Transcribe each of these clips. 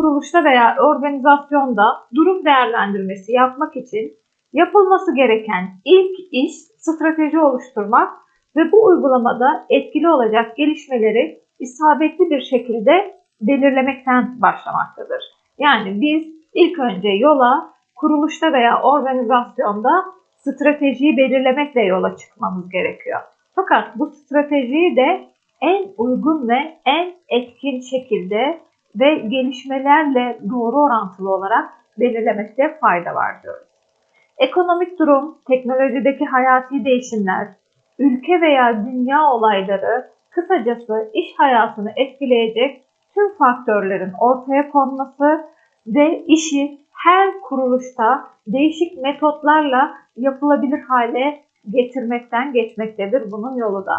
kuruluşta veya organizasyonda durum değerlendirmesi yapmak için yapılması gereken ilk iş strateji oluşturmak ve bu uygulamada etkili olacak gelişmeleri isabetli bir şekilde belirlemekten başlamaktadır. Yani biz ilk önce yola kuruluşta veya organizasyonda stratejiyi belirlemekle yola çıkmamız gerekiyor. Fakat bu stratejiyi de en uygun ve en etkin şekilde ve gelişmelerle doğru orantılı olarak belirlemekte fayda var diyoruz. Ekonomik durum, teknolojideki hayati değişimler, ülke veya dünya olayları, kısacası iş hayatını etkileyecek tüm faktörlerin ortaya konması ve işi her kuruluşta değişik metotlarla yapılabilir hale getirmekten geçmektedir bunun yolu da.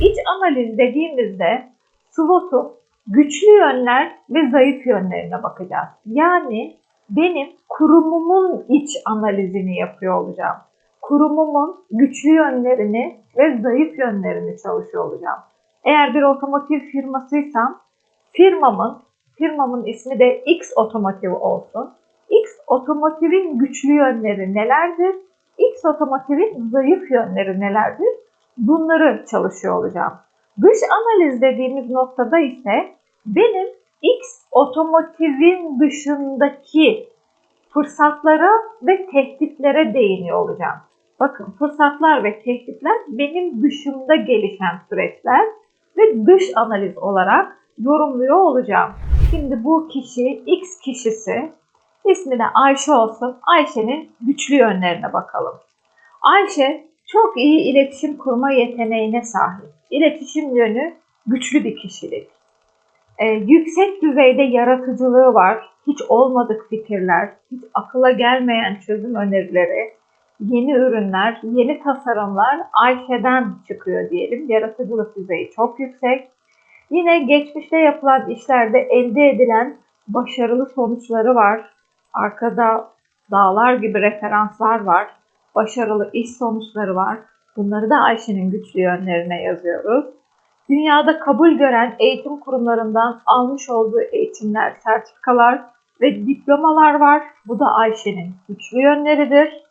İç analiz dediğimizde SWOT'un güçlü yönler ve zayıf yönlerine bakacağız. Yani benim kurumumun iç analizini yapıyor olacağım. Kurumumun güçlü yönlerini ve zayıf yönlerini çalışıyor olacağım. Eğer bir otomotiv firmasıysam firmamın firmamın ismi de X Otomotiv olsun. X Otomotiv'in güçlü yönleri nelerdir? X Otomotiv'in zayıf yönleri nelerdir? Bunları çalışıyor olacağım. Dış analiz dediğimiz noktada ise benim X otomotivin dışındaki fırsatlara ve tehditlere değiniyor olacağım. Bakın fırsatlar ve tehditler benim dışımda gelişen süreçler ve dış analiz olarak yorumluyor olacağım. Şimdi bu kişi X kişisi ismi de Ayşe olsun. Ayşe'nin güçlü yönlerine bakalım. Ayşe çok iyi iletişim kurma yeteneğine sahip. İletişim yönü güçlü bir kişilik. Ee, yüksek düzeyde yaratıcılığı var. Hiç olmadık fikirler, hiç akıla gelmeyen çözüm önerileri, yeni ürünler, yeni tasarımlar Ayşe'den çıkıyor diyelim. Yaratıcılık düzeyi çok yüksek. Yine geçmişte yapılan işlerde elde edilen başarılı sonuçları var. Arkada dağlar gibi referanslar var. Başarılı iş sonuçları var. Bunları da Ayşe'nin güçlü yönlerine yazıyoruz. Dünyada kabul gören eğitim kurumlarından almış olduğu eğitimler, sertifikalar ve diplomalar var. Bu da Ayşe'nin güçlü yönleridir.